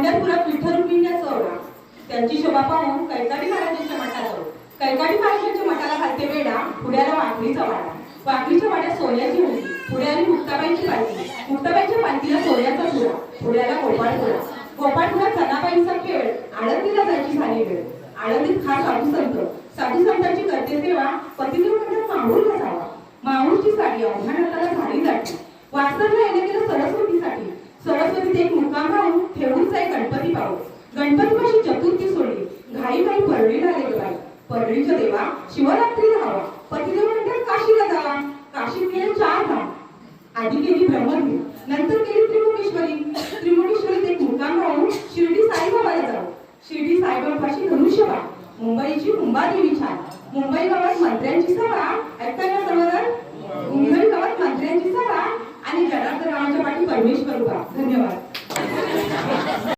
पंढरपुरात विठ्ठल रुक्मिणीचा चौरा त्यांची शोभा पाहून कैकाडी महाराजांच्या मठात जाऊ. कैकाडी महाराजांच्या मठाला घालते वेडा पुण्याला वाकलीचा वाडा. वाकलीच्या वाड्यात सोन्याची मुलगी पुण्याला मुक्ताबाईंची पालखी. मुक्ताबाईंच्या पालखीला सोन्याचा चुरा पुण्याला गोपाळपुरा गोपाळपुरात सनाबाईंचा खेळ आळंदीला जायची झाली वेळ. आळंदीत खास साधू संत. साधू संतांची करते सेवा पतिदेव म्हणतात माहूर कसावा माहूरची साडी अवघ्या नाताला झाडी जाते. वास्तवला येणे केलं सरस्वतीसाठी. सरस्वतीत एक मुक्काम राहून गणपती पाहू चतुर्थी सोडली. घाई घाई परळीला आले बाई. परळीच्या देवा शिवरात्री राहावा पतिदेव म्हणतात काशीला जावा काशी गेले चार धाम. आधी केली ब्रह्मगिरी नंतर केली त्रिमुखेश्वरी त्रिमुखेश्वरीत एक मुकाम राहून शिर्डी साईबाबाला जाऊ. शिर्डी साईबाबाशी धनुष्यबाण. मुंबईची मुंबादेवी छान. मुंबई गावात मंत्र्यांची सभा. ऐकताना सर्वजण? मुंबई गावात मंत्र्यांची सभा. आणि जनार्दन रावांच्या पाठी परमेश्वर उभा. धन्यवाद.